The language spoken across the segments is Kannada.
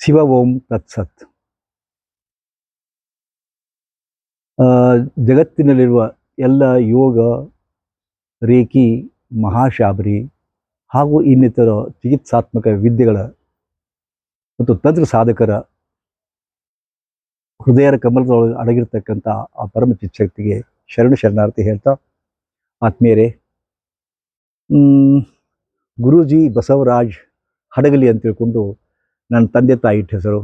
ಶಿವ ಓಂ ತತ್ಸತ್ ಜಗತ್ತಿನಲ್ಲಿರುವ ಎಲ್ಲ ಯೋಗ, ರೇಖಿ, ಮಹಾಶಾಬರಿ ಹಾಗೂ ಇನ್ನಿತರ ಚಿಕಿತ್ಸಾತ್ಮಕ ವಿದ್ಯೆಗಳ ಮತ್ತು ತಂತ್ರ ಸಾಧಕರ ಹೃದಯರ ಕಮಲದೊಳಗೆ ಅಡಗಿರ್ತಕ್ಕಂಥ ಆ ಪರಮ ಚಿಚ್ಚಕ್ತಿಗೆ ಶರಣ ಶರಣಾರ್ಥಿ ಹೇಳ್ತಾ, ಆತ್ಮೀಯರೇ ಗುರೂಜಿ ಬಸವರಾಜ್ ಹಡಗಲಿ ಅಂತ ತಿಳ್ಕೊಂಡು ನನ್ನ ತಂದೆ ತಾಯಿ ಇಟ್ಟ ಹೆಸರು.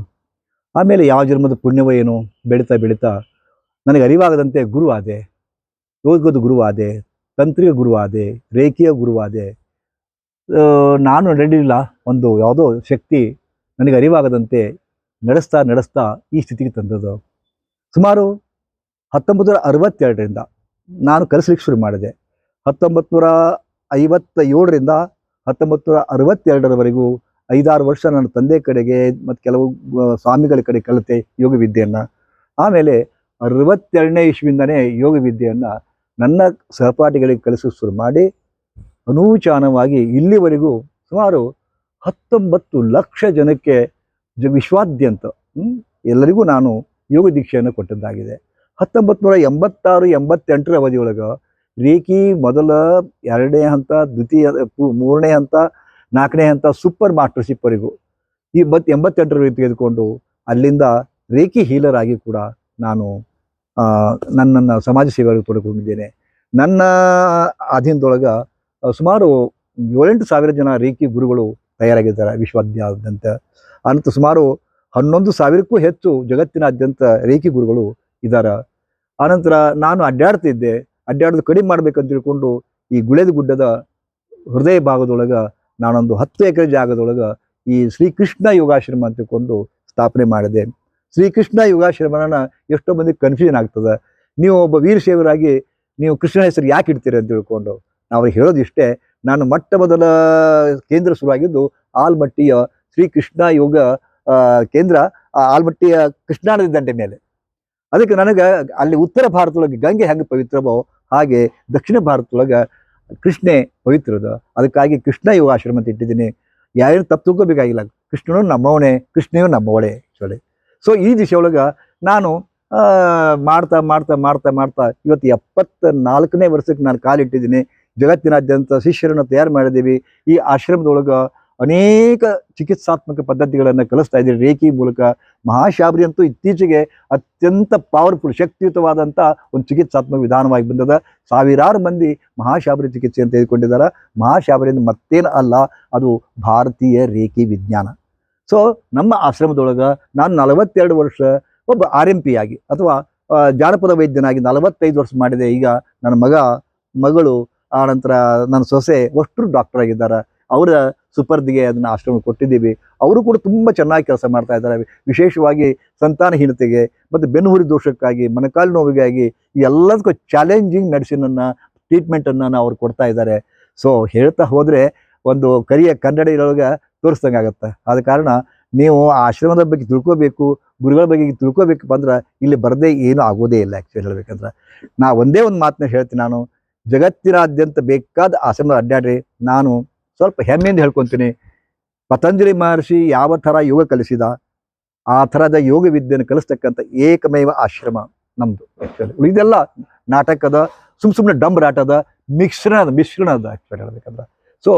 ಆಮೇಲೆ ಯಾವ ಜನ್ಮದ ಪುಣ್ಯವೋ ಏನು ಬೆಳೀತಾ ಬೆಳೀತಾ ನನಗೆ ಅರಿವಾಗದಂತೆ ಗುರು ಆದೆ. ಯೋಗದ ಗುರು ಆದೆ, ತಂತ್ರಿಯ ಗುರು ಆದೆ, ರೇಖಿಯ ಗುರು ಆದೆ. ನಾನು ನಡೆಯಲಿಲ್ಲ ಒಂದು ಯಾವುದೋ ಶಕ್ತಿ ನನಗೆ ಅರಿವಾಗದಂತೆ ನಡೆಸ್ತಾ ನಡೆಸ್ತಾ ಈ ಸ್ಥಿತಿಗೆ ತಂದದ್ದು. ಸುಮಾರು ಹತ್ತೊಂಬತ್ತು ನೂರ ಅರವತ್ತೆರಡರಿಂದ ನಾನು ಕಲಿಸ್ಲಿಕ್ಕೆ ಶುರು ಮಾಡಿದೆ. ಹತ್ತೊಂಬತ್ತು ನೂರ ಐವತ್ತ ಏಳರಿಂದ ಹತ್ತೊಂಬತ್ತು ನೂರ ಅರವತ್ತೆರಡರವರೆಗೂ ಐದಾರು ವರ್ಷ ನನ್ನ ತಂದೆ ಕಡೆಗೆ ಮತ್ತು ಕೆಲವು ಸ್ವಾಮಿಗಳ ಕಡೆ ಕಲಿತೆ ಯೋಗ ವಿದ್ಯೆಯನ್ನು. ಆಮೇಲೆ ಅರವತ್ತೆರಡನೇ ಇಸ್ವಿಯಿಂದನೇ ಯೋಗ ವಿದ್ಯೆಯನ್ನು ನನ್ನ ಸಹಪಾಠಿಗಳಿಗೆ ಕಲಿಸೋ ಶುರು ಮಾಡಿ, ಅನೂಚಾನವಾಗಿ ಇಲ್ಲಿವರೆಗೂ ಸುಮಾರು ಹತ್ತೊಂಬತ್ತು ಲಕ್ಷ ಜನಕ್ಕೆ ಜ, ವಿಶ್ವಾದ್ಯಂತ ಎಲ್ಲರಿಗೂ ನಾನು ಯೋಗ ದೀಕ್ಷೆಯನ್ನು ಕೊಟ್ಟದ್ದಾಗಿದೆ. ಹತ್ತೊಂಬತ್ತು ನೂರ ಎಂಬತ್ತಾರು ಎಂಬತ್ತೆಂಟರ ಅವಧಿಯೊಳಗೆ ರೇಖಿ ಮೊದಲ ಎರಡನೇ ಹಂತ, ದ್ವಿತೀಯ, ಮೂರನೇ ಹಂತ, ನಾಲ್ಕನೇ ಹಂತ ಸೂಪರ್ ಮಾಸ್ಟರ್ಶಿಪ್ವರೆಗೂ ಈ ಬತ್ ಎಂಬತ್ತೆಂಟರವರೆಗೆ ತೆಗೆದುಕೊಂಡು ಅಲ್ಲಿಂದ ರೇಖಿ ಹೀಲರ್ ಆಗಿ ಕೂಡ ನಾನು ನನ್ನನ್ನು ಸಮಾಜ ಸೇವೆಯಲ್ಲಿ ತೊಡಗಿಕೊಂಡಿದ್ದೇನೆ. ನನ್ನ ಅಧೀನದೊಳಗೆ ಸುಮಾರು ಏಳೆಂಟು ಸಾವಿರ ಜನ ರೇಖಿ ಗುರುಗಳು ತಯಾರಾಗಿದ್ದಾರೆ ವಿಶ್ವಾದ್ಯಂತ. ಅಂತ ಸುಮಾರು ಹನ್ನೊಂದು ಸಾವಿರಕ್ಕೂ ಹೆಚ್ಚು ಜಗತ್ತಿನಾದ್ಯಂತ ರೇಖಿ ಗುರುಗಳು ಇದ್ದಾರೆ ಆನಂತರ ನಾನು ಅಡ್ಡಾಡ್ತಿದ್ದೆ. ಅಡ್ಡಾಡೋದು ಕಡಿಮೆ ಮಾಡ್ಬೇಕಂತ ತಿಳ್ಕೊಂಡು ಈ ಗುಳೆದ ಗುಡ್ಡದ ಹೃದಯ ಭಾಗದೊಳಗೆ ನಾನೊಂದು ಹತ್ತು ಎಕರೆ ಜಾಗದೊಳಗೆ ಈ ಶ್ರೀಕೃಷ್ಣ ಯೋಗಾಶ್ರಮ ಅಂತ ತಿಳ್ಕೊಂಡು ಸ್ಥಾಪನೆ ಮಾಡಿದೆ. ಶ್ರೀಕೃಷ್ಣ ಯೋಗಾಶ್ರಮನ ಎಷ್ಟೋ ಮಂದಿ ಕನ್ಫ್ಯೂಷನ್ ಆಗ್ತದೆ. ನೀವು ಒಬ್ಬ ವೀರಶೈವರಾಗಿ ನೀವು ಕೃಷ್ಣ ಹೆಸರು ಯಾಕೆ ಇಡ್ತೀರಿ ಅಂತ ತಿಳ್ಕೊಂಡು ನಾವು ಹೇಳೋದು ಇಷ್ಟೇ, ನಾನು ಮೊಟ್ಟ ಮೊದಲ ಕೇಂದ್ರ ಶುರುವಾಗಿದ್ದು ಆಲ್ಮಟ್ಟಿಯ ಶ್ರೀಕೃಷ್ಣ ಯೋಗ ಕೇಂದ್ರ ಆಲ್ಮಟ್ಟಿಯ ಕೃಷ್ಣಾನದಿ ದಂಡೆ ಮೇಲೆ. ಅದಕ್ಕೆ ನನಗೆ ಅಲ್ಲಿ ಉತ್ತರ ಭಾರತದೊಳಗೆ ಗಂಗೆ ಹೆಂಗೆ ಪವಿತ್ರವೋ ಹಾಗೆ ದಕ್ಷಿಣ ಭಾರತದೊಳಗೆ ಕೃಷ್ಣೆ ಪವಿತ್ರದ. ಅದಕ್ಕಾಗಿ ಕೃಷ್ಣ ಯೋಗಾಶ್ರಮ ಅಂತ ಇಟ್ಟಿದ್ದೀನಿ. ಯಾರೇನು ತಪ್ಪು ತುಂಬಬೇಕಾಗಿಲ್ಲ ಕೃಷ್ಣನು ನಮ್ಮವನೇ ಕೃಷ್ಣೆಯು ನಮ್ಮವಳೆ ಆ್ಯಕ್ಚುಲಿ ಸೊ ಈ ದಿಶೆಯೊಳಗೆ ನಾನು ಆ, ಮಾಡ್ತಾ ಮಾಡ್ತಾ ಮಾಡ್ತಾ ಮಾಡ್ತಾ ಇವತ್ತು ಎಪ್ಪತ್ತ ನಾಲ್ಕನೇ ವರ್ಷಕ್ಕೆ ನಾನು ಕಾಲಿಟ್ಟಿದ್ದೀನಿ. ಜಗತ್ತಿನಾದ್ಯಂತ ಶಿಷ್ಯರನ್ನು ತಯಾರು ಮಾಡಿದ್ದೀವಿ. ಈ ಆಶ್ರಮದೊಳಗೆ ಅನೇಕ ಚಿಕಿತ್ಸಾತ್ಮಕ ಪದ್ಧತಿಗಳನ್ನು ಕಲಿಸ್ತಾ ಇದ್ದೀರಿ. ರೇಖಿ ಮೂಲಕ ಮಹಾಶಾಬರಿ ಅಂತೂ ಇತ್ತೀಚೆಗೆ ಅತ್ಯಂತ ಪವರ್ಫುಲ್ ಶಕ್ತಿಯುತವಾದಂಥ ಒಂದು ಚಿಕಿತ್ಸಾತ್ಮಕ ವಿಧಾನವಾಗಿ ಬಂದದ. ಸಾವಿರಾರು ಮಂದಿ ಮಹಾಶಾಬರಿ ಚಿಕಿತ್ಸೆಯನ್ನು ತೆಗೆದುಕೊಂಡಿದ್ದಾರೆ ಮಹಾಶಾಬರಿ ಅಂದ್ರೆ ಮತ್ತೇನು ಅಲ್ಲ, ಅದು ಭಾರತೀಯ ರೇಖಿ ವಿಜ್ಞಾನ. ಸೊ ನಮ್ಮ ಆಶ್ರಮದೊಳಗೆ ನಾನು ನಲವತ್ತೆರಡು ವರ್ಷ ಒಬ್ಬ ಆರ್ ಎಂ ಪಿ ಆಗಿ, ಅಥವಾ ಜಾನಪದ ವೈದ್ಯನಾಗಿ ನಲವತ್ತೈದು ವರ್ಷ ಮಾಡಿದೆ. ಈಗ ನನ್ನ ಮಗ, ಮಗಳು, ಆ ನಂತರ ನನ್ನ ಸೊಸೆ ಅಷ್ಟರು ಡಾಕ್ಟರ್ ಆಗಿದ್ದಾರೆ. ಅವರ ಸುಪರ್ದಿಗೆ ಅದನ್ನ ಆಶ್ರಮ ಕೊಟ್ಟಿದ್ದೀವಿ. ಅವರು ಕೂಡ ತುಂಬ ಚೆನ್ನಾಗಿ ಕೆಲಸ ಮಾಡ್ತಾ ಇದ್ದಾರೆ. ವಿಶೇಷವಾಗಿ ಸಂತಾನಹೀನತೆಗೆ ಮತ್ತು ಬೆನ್ನುಹುರಿ ದೋಷಕ್ಕಾಗಿ ಮನಕಾಲು ನೋವಿಗಾಗಿ ಎಲ್ಲದಕ್ಕೂ ಚಾಲೆಂಜಿಂಗ್ ಮೆಡಿಸಿನನ್ನು ಟ್ರೀಟ್ಮೆಂಟನ್ನು ಅವ್ರು ಕೊಡ್ತಾ ಇದ್ದಾರೆ. ಸೊ ಹೇಳ್ತಾ ಹೋದರೆ ಒಂದು ಕರಿಯ ಕನ್ನಡ ಇರೋವಾಗ ತೋರಿಸ್ದಂಗೆ ಆಗುತ್ತೆ. ಆದ ಕಾರಣ ನೀವು ಆ ಆಶ್ರಮದ ಬಗ್ಗೆ ತಿಳ್ಕೋಬೇಕು, ಗುರುಗಳ ಬಗ್ಗೆ ತಿಳ್ಕೋಬೇಕಪ್ಪ ಅಂದ್ರೆ ಇಲ್ಲಿ ಬರದೇ ಏನೂ ಆಗೋದೇ ಇಲ್ಲ ಆ್ಯಕ್ಚುಲಿ ಹೇಳ್ಬೇಕಂದ್ರೆ. ನಾ ಒಂದೇ ಒಂದು ಮಾತನ್ನ ಹೇಳ್ತೀನಿ ನಾನು. ಜಗತ್ತಿನಾದ್ಯಂತ ಬೇಕಾದ ಆಶ್ರಮ ಅಡ್ಡಾಡ್ರಿ. ನಾನು ಸ್ವಲ್ಪ ಹೆಮ್ಮೆಯಿಂದ ಹೇಳ್ಕೊತೀನಿ. ಪತಂಜಲಿ ಮಹರ್ಷಿ ಯಾವ ಥರ ಯೋಗ ಕಲಿಸಿದ, ಆ ಥರದ ಯೋಗ ವಿದ್ಯೆಯನ್ನು ಕಲಿಸ್ತಕ್ಕಂಥ ಏಕಮೇವ ಆಶ್ರಮ ನಮ್ಮದು ಆ್ಯಕ್ಚುಲಿ ಉಳಿದೆಲ್ಲ ನಾಟಕದ, ಸುಮ್ ಸುಮ್ಮನೆ ಅದು ಮಿಶ್ರಣ ಮಿಶ್ರಣದ ಆ್ಯಕ್ಚುಲಿ ಹೇಳ್ಬೇಕಂದ್ರೆ. ಸೊ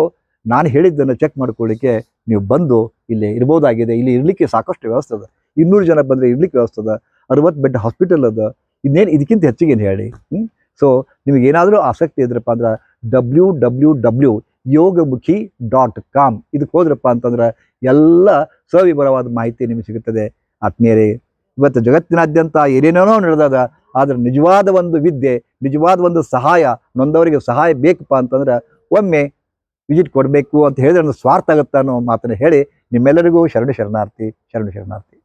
ನಾನು ಹೇಳಿದ್ದನ್ನು ಚೆಕ್ ಮಾಡ್ಕೊಳ್ಳಿಕ್ಕೆ ನೀವು ಬಂದು ಇಲ್ಲಿ ಇರ್ಬೋದಾಗಿದೆ. ಇಲ್ಲಿ ಇರಲಿಕ್ಕೆ ಸಾಕಷ್ಟು ವ್ಯವಸ್ಥೆ ಅದ. ಇನ್ನೂರು ಜನ ಬಂದರೆ ಇರ್ಲಿಕ್ಕೆ ವ್ಯವಸ್ಥೆ ಅದ. ಅರವತ್ತು ಬೆಡ್ ಹಾಸ್ಪಿಟಲ್ ಅದ. ಇನ್ನೇನು ಇದಕ್ಕಿಂತ ಹೆಚ್ಚಿಗೆ ಏನು ಹೇಳಿ? ಹ್ಞೂ ಸೊ ನಿಮಗೇನಾದರೂ ಆಸಕ್ತಿ ಇದ್ರಪ್ಪ ಅಂದ್ರೆ W W W Yogamukhi dot com. ಇದಕ್ಕೆ ಹೋದ್ರಪ್ಪ ಅಂತಂದ್ರೆ ಎಲ್ಲ ಸವಿವರವಾದ ಮಾಹಿತಿ ನಿಮಗೆ ಸಿಗುತ್ತದೆ. ಆತ್ಮೀಯರೇ, ಇವತ್ತು ಜಗತ್ತಿನಾದ್ಯಂತ ಏನೇನೋ ನಡೆದಾಗ ಆದ್ರೆ ನಿಜವಾದ ಒಂದು ವಿದ್ಯೆ, ನಿಜವಾದ ಒಂದು ಸಹಾಯ, ನೊಂದವರಿಗೆ ಸಹಾಯ ಬೇಕಪ್ಪ ಅಂತಂದ್ರೆ ಒಮ್ಮೆ ವಿಸಿಟ್ ಕೊಡಬೇಕು ಅಂತ ಹೇಳಿದ್ರೆ ಸ್ವಾರ್ಥ ಆಗುತ್ತೆ ಅನ್ನೋ ಮಾತನ್ನು ಹೇಳಿ ನಿಮ್ಮೆಲ್ಲರಿಗೂ ಶರಣ ಶರಣಾರ್ಥಿ ಶರಣ ಶರಣಾರ್ಥಿ.